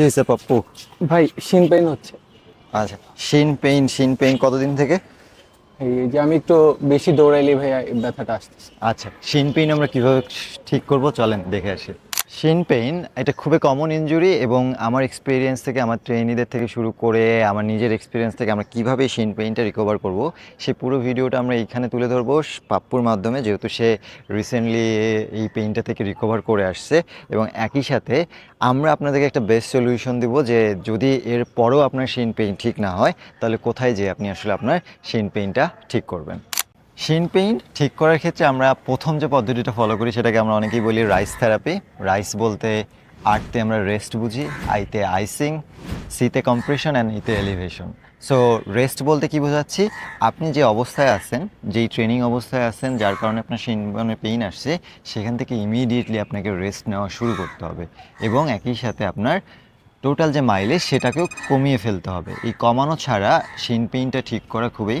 কি হয়েছে পাপ্পু? ভাই শিন পেইন হচ্ছে। আচ্ছা শিন পেইন শিন পেইন কতদিন থেকে? এই যে আমি একটু বেশি দৌড়াইলে ভাইয়া ব্যথাটা আসতেছে। আচ্ছা শিন পেইন আমরা কীভাবে ঠিক করব? চলেন দেখে আসি। শিন পেইন এটা খুবই কমন ইনজুরি এবং আমার এক্সপিরিয়েন্স থেকে, আমার ট্রেনিদের থেকে শুরু করে, আমার নিজের এক্সপিরিয়েন্স থেকে আমরা কীভাবে শিন পেইনটা রিকভার করব, সে পুরো ভিডিওটা আমরা এইখানে তুলে ধরবো। পাপ্পুর মাধ্যমে, যেহেতু সে রিসেন্টলি এই পেইনটা থেকে রিকভার করে আসছে এবং একই সাথে আমরা আপনাদেরকে একটা বেস্ট সলিউশন দিব যে, যদি এর পরেও আপনার শিন পেইন ঠিক না হয়, তাহলে কোথায় যেয়ে আপনি আসলে আপনার শিন পেইনটা ঠিক করবেন? শিন পেইন ঠিক করার ক্ষেত্রে আমরা প্রথম যে পদ্ধতিটা ফলো করি সেটাকে আমরা অনেকেই বলি রাইস থেরাপি রাইস বলতে আর্টতে আমরা রেস্ট বুঝি, আইতে আইসিং সিতে কম্প্রেশন অ্যান্ড ইতে এলিভেশন সো রেস্ট বলতে কি বোঝাচ্ছি? আপনি যে অবস্থায় আছেন, যেই ট্রেনিং অবস্থায় আছেন, যার কারণে আপনার শিনবনে পেইন আসছে, সেখান থেকে ইমিডিয়েটলি আপনাকে রেস্ট নেওয়া শুরু করতে হবে। এবং একই সাথে আপনার টোটাল যে মাইলেজ সেটাকেও কমিয়ে ফেলতে হবে। এই কমানো ছাড়া শিন পেইনটা ঠিক করা খুবই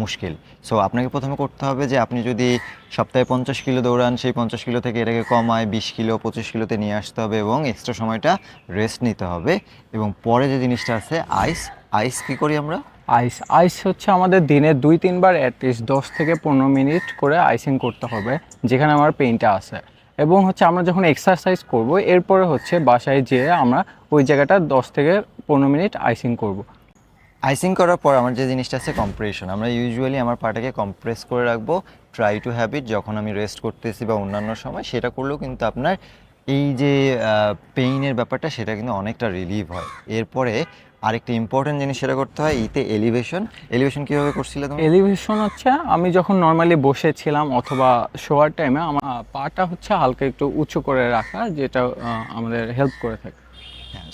মুশকিল। সো আপনাকে প্রথমে করতে হবে যে আপনি যদি সপ্তাহে পঞ্চাশ কিলো দৌড়ান, সেই পঞ্চাশ কিলো থেকে এটাকে কমায়, বিশ কিলো, পঁচিশ কিলোতে নিয়ে আসতে হবে এবং এক্সট্রা সময়টা রেস্ট নিতে হবে। এবং পরে যে জিনিসটা আছে আইস আইস কী করি আমরা? আইস আইস হচ্ছে আমাদের দিনে দুই, তিনবার অ্যাটলিস্ট দশ থেকে পনেরো মিনিট করে আইসিং করতে হবে, যেখানে আমার পেইনটা আছে। এবং হচ্ছে আমরা যখন এক্সারসাইজ করব, এরপরে হচ্ছে বাসায় যেয়ে আমরা ওই জায়গাটা দশ থেকে পনেরো মিনিট আইসিং করব। আইসিং করার পর আমার যে জিনিসটা আছে কম্প্রেশন আমরা ইউজুয়ালি আমার পাটাকে কম্প্রেস করে রাখব ট্রাই টু হ্যাবিট যখন আমি রেস্ট করতেছি বা অন্যান্য সময়, সেটা করলেও কিন্তু আপনার এই যে পেইনের ব্যাপারটা সেটা কিন্তু অনেকটা রিলিভ হয়। এরপরে আরেকটা ইম্পর্টেন্ট জিনিস সেটা করতে হয় ইতে এলিভেশন এলিভেশন কীভাবে করছিলে এলিভেশন হচ্ছে, আমি যখন নর্মালি বসেছিলাম অথবা শোয়ার টাইমে আমার পাটা হচ্ছে হালকা একটু উঁচু করে রাখা, যেটা আমাদের হেল্প করে থাকে।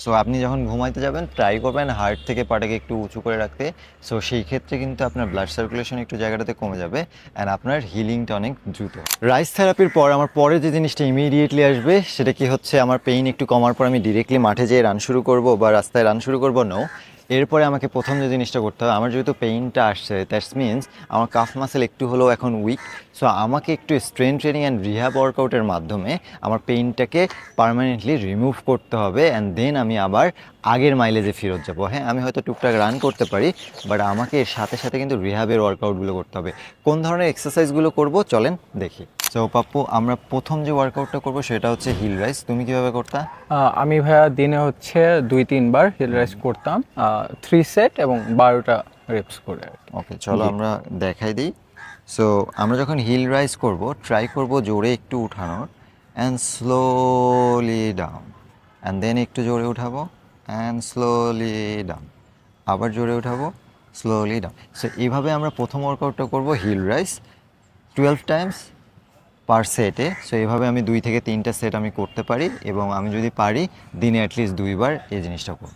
সো আপনি যখন ঘুমাইতে যাবেন ট্রাই করবেন হার্ট থেকে পাটাকে একটু উঁচু করে রাখতে। সো সেই ক্ষেত্রে কিন্তু আপনার ব্লাড সার্কুলেশন একটু জায়গাটাতে কমে যাবে অ্যান্ড আপনার হিলিংটা অনেক দ্রুত। রাইস থেরাপির পর আমার পরে যে জিনিসটা ইমিডিয়েটলি আসবে, সেটা কি হচ্ছে? আমার পেইন একটু কমার পর আমি ডিরেক্টলি মাঠে যেয়ে রান শুরু করব বা রাস্তায় রান শুরু করব? নো এরপরে আমাকে প্রথম যে জিনিসটা করতে হবে, আমার যেহেতু পেইনটা আসছে দ্যাটস মিনস আমার কাফ মাসেল একটু হলেও এখন উইক সো আমাকে একটু স্ট্রেন ট্রেনিং অ্যান্ড রিহ্যাব ওয়ার্কআউটের মাধ্যমে আমার পেইনটাকে পার্মানেন্টলি রিমুভ করতে হবে অ্যান্ড দেন আমি আবার আগের মাইলেজে ফেরত যাব। হ্যাঁ আমি হয়তো টুকটাক রান করতে পারি বাট আমাকে এর সাথে সাথে কিন্তু রিহ্যাবের ওয়ার্কআউটগুলো করতে হবে। কোন ধরনের এক্সারসাইজগুলো করব, চলেন দেখি। সো পাপ্পু আমরা প্রথম যে ওয়ার্কআউটটা করব সেটা হচ্ছে হিল রাইস তুমি কীভাবে করতা? আমি ভাইয়া দিনে হচ্ছে দুই তিনবার হিল রাইজ করতাম। থ্রি সেট এবং বারোটা রেপস করে ওকে চলো আমরা দেখাই দিই। সো আমরা যখন হিল রাইজ করব ট্রাই করব জোরে একটু উঠানোর। And slowly down and then একটু জোরে উঠাবো। অ্যান্ড স্লোলি ডাউন আবার জোরে উঠাবো। স্লোলি ডাউন সো এইভাবে আমরা প্রথম ওয়ার্কআউটটা করব heel raise twelve times per সেটে সো এইভাবে আমি দুই থেকে তিনটা সেট আমি করতে পারি এবং আমি যদি পারি, দিনে অ্যাটলিস্ট দুইবার এই জিনিসটা করব।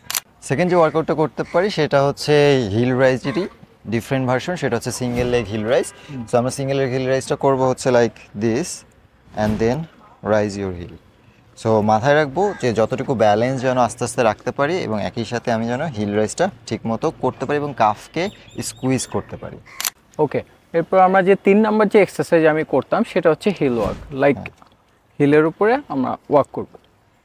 সেকেন্ড যে ওয়ার্কআউটটা করতে পারি, সেটা হচ্ছে হিল রাইজেরই ডিফারেন্ট ভার্সন সেটা হচ্ছে single leg heel raise so আমরা সিঙ্গেল লেগ হিল রাইজটা করব হচ্ছে like this and then raise your heel so মাথায় রাখব যে যতটুকু ব্যালেন্স যেন আস্তে আস্তে রাখতে পারি এবং একই সাথে আমি যেন হিল রাইজটা ঠিকমতো করতে পারি এবং কাফকে স্কুইজ করতে পারি। ওকে এরপর আমরা যে তিন নাম্বার যে এক্সারসাইজ আমি করতাম সেটা হচ্ছে হিল ওয়ার্ক লাইক হিলের উপরে আমরা ওয়াক করব।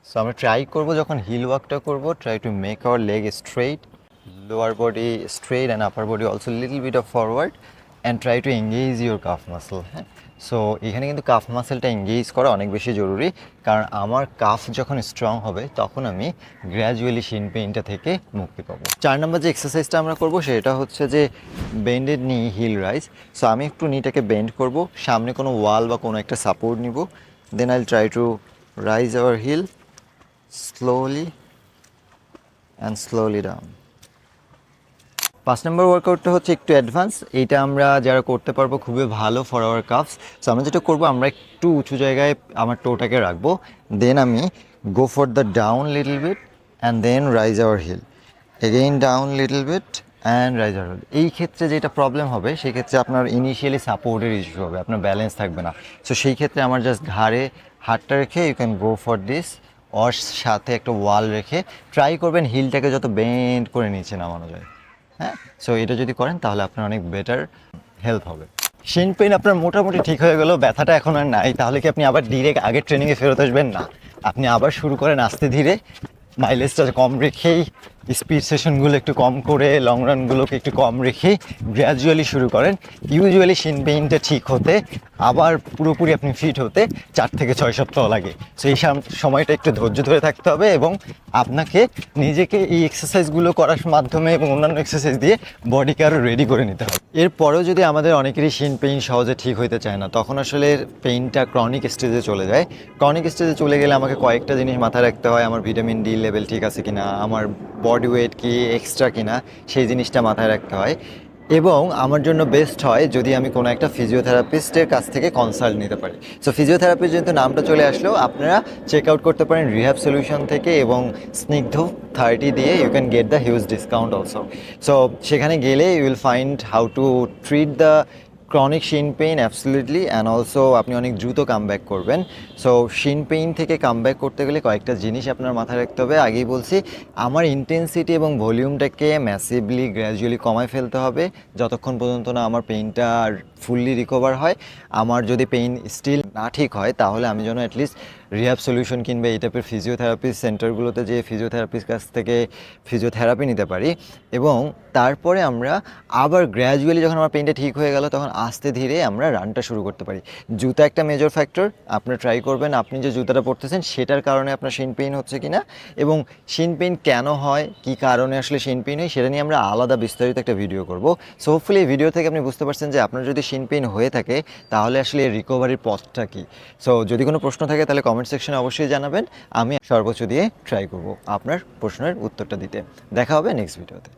সো আমরা ট্রাই করব যখন হিল ওয়ার্কটা করব try to make our leg straight lower body straight and upper body also little bit of forward and try to engage your calf muscle হ্যাঁ? সো এখানে কিন্তু কাফ মাসেলটা এঙ্গেজ করা অনেক বেশি জরুরি। কারণ আমার কাফ যখন স্ট্রং হবে, তখন আমি গ্র্যাজুয়ালি শিন পেইনটা থেকে মুক্তি পাবো। চার নম্বর যে এক্সারসাইজটা আমরা করব, সেটা হচ্ছে যে বেন্ডেড নি হিল রাইজ সো আমি একটু নিটাকে বেন্ড করব, সামনে কোনো ওয়াল বা কোনো একটা সাপোর্ট নিব। Then I'll try to raise our heel slowly and slowly down পাঁচ নম্বর ওয়ার্কআউটটা হচ্ছে একটু অ্যাডভান্স এইটা আমরা যারা করতে পারব খুবই ভালো ফর আওয়ার কাপস সো আমরা যেটা করব, আমরা একটু উঁচু জায়গায় আমার টোটাকে রাখব। দেন আমি go for the down little bit and then raise our heel again down little bit and raise our heel এই ক্ষেত্রে যেটা প্রবলেম হবে, সেই ক্ষেত্রে আপনার ইনিশিয়ালি সাপোর্টের ইস্যু হবে, আপনার ব্যালেন্স থাকবে না। সো সেই ক্ষেত্রে আমার জাস্ট ঘাড়ে হাতটা রেখে you can go for this or সাথে একটা ওয়াল রেখে ট্রাই করবেন হিলটাকে যত বেন্ড করে নিচে নামানো যায়। হ্যাঁ? সো এটা যদি করেন, তাহলে আপনার অনেক বেটার হেল্প হবে। শিন পেন আপনার মোটামুটি ঠিক হয়ে গেলো, ব্যথাটা এখন আর নাই। তাহলে কি আপনি আবার ডিরেক্ট আগের ট্রেনিংয়ে ফেরত আসবেন? না। আপনি আবার শুরু করেন আস্তে ধীরে। মাইলেজটা কম রেখেই স্পিড সেশনগুলো একটু কম করে লং রানগুলোকে একটু কম রেখে গ্র্যাজুয়ালি শুরু করেন। ইউজুয়ালি শিন পেইনটা ঠিক হতে, আবার পুরোপুরি আপনি ফিট হতে চার থেকে ছয় সপ্তাহ লাগে। সো এই সময়টা একটু ধৈর্য ধরে থাকতে হবে এবং আপনাকে নিজেকে এই এক্সারসাইজগুলো করার মাধ্যমে এবং অন্যান্য এক্সারসাইজ দিয়ে বডিকে আরও রেডি করে নিতে হবে। এরপরেও যদি আমাদের অনেকেরই শিন পেইন সহজে ঠিক হইতে চায় না, তখন আসলে পেইনটা ক্রনিক স্টেজে চলে যায়। ক্রনিক স্টেজে চলে গেলে আমাকে কয়েকটা জিনিস মাথায় রাখতে হয়, আমার ভিটামিন ডি লেভেল ঠিক আছে কিনা, আমার বডি ওয়েট কি এক্সট্রা কিনা, সেই জিনিসটা মাথায় রাখতে হয়। এবং আমার জন্য বেস্ট হয় যদি আমি কোনো একটা ফিজিওথেরাপিস্টের কাছ থেকে কনসাল্ট নিতে পারি। সো ফিজিওথেরাপিস্ট যেহেতু নামটা চলে আসলো, আপনারা চেক আউট করতে পারেন রিহ্যাব সলিউশন থেকে এবং স্নিগ্ধ থার্টি দিয়ে you can get the huge discount also so সেখানে গেলে you will find how to treat the chronic shin pain absolutely and also আপনি অনেক দ্রুত কাম ব্যাক করবেন। সো শিন পেইন থেকে কাম ব্যাক করতে গেলে কয়েকটা জিনিস আপনার মাথায় রাখতে হবে। আগেই বলছি, আমার ইন্টেন্সিটি এবং ভলিউমটাকে ম্যাসিভলি গ্র্যাজুয়ালি কমায় ফেলতে হবে। যতক্ষণ পর্যন্ত না আমার পেইনটা ফুললি রিকভার হয়, আমার যদি পেইন স্টিল না ঠিক হয়, তাহলে আমি যেন অ্যাটলিস্ট রিহ্যাব সলিউশন কিংবা এই টাইপের ফিজিওথেরাপি সেন্টারগুলোতে যে ফিজিওথেরাপির কাছ থেকে ফিজিওথেরাপি নিতে পারি। এবং তারপরে আমরা আবার গ্র্যাজুয়ালি যখন আমার পেইনটা ঠিক হয়ে গেল, তখন আস্তে ধীরে আমরা রানটা শুরু করতে পারি। জুতা একটা মেজর ফ্যাক্টর আপনি ট্রাই করবেন, আপনি যে জুতাটা পরতেছেন, সেটার কারণে আপনার শিন পেইন হচ্ছে কিনা এবং শিন পেইন কেন হয়, কি কারণে আসলে শিন পেইন হয়, সেটা নিয়ে আমরা আলাদা বিস্তারিত একটা ভিডিও করব। সো হোপফুলি এই ভিডিও থেকে আপনি বুঝতে পারছেন যে আপনার যদি শিন পেইন হয়ে থাকে, তাহলে আসলে রিকভারির পথটা কি? সো যদি কোনো প্রশ্ন থাকে, তাহলে কমেন্ট সেকশনে অবশ্যই জানাবেন। আমি সর্বোচ্চ দিয়ে ট্রাই করব আপনার প্রশ্নের উত্তরটা দিতে। দেখা হবে নেক্সট ভিডিওতে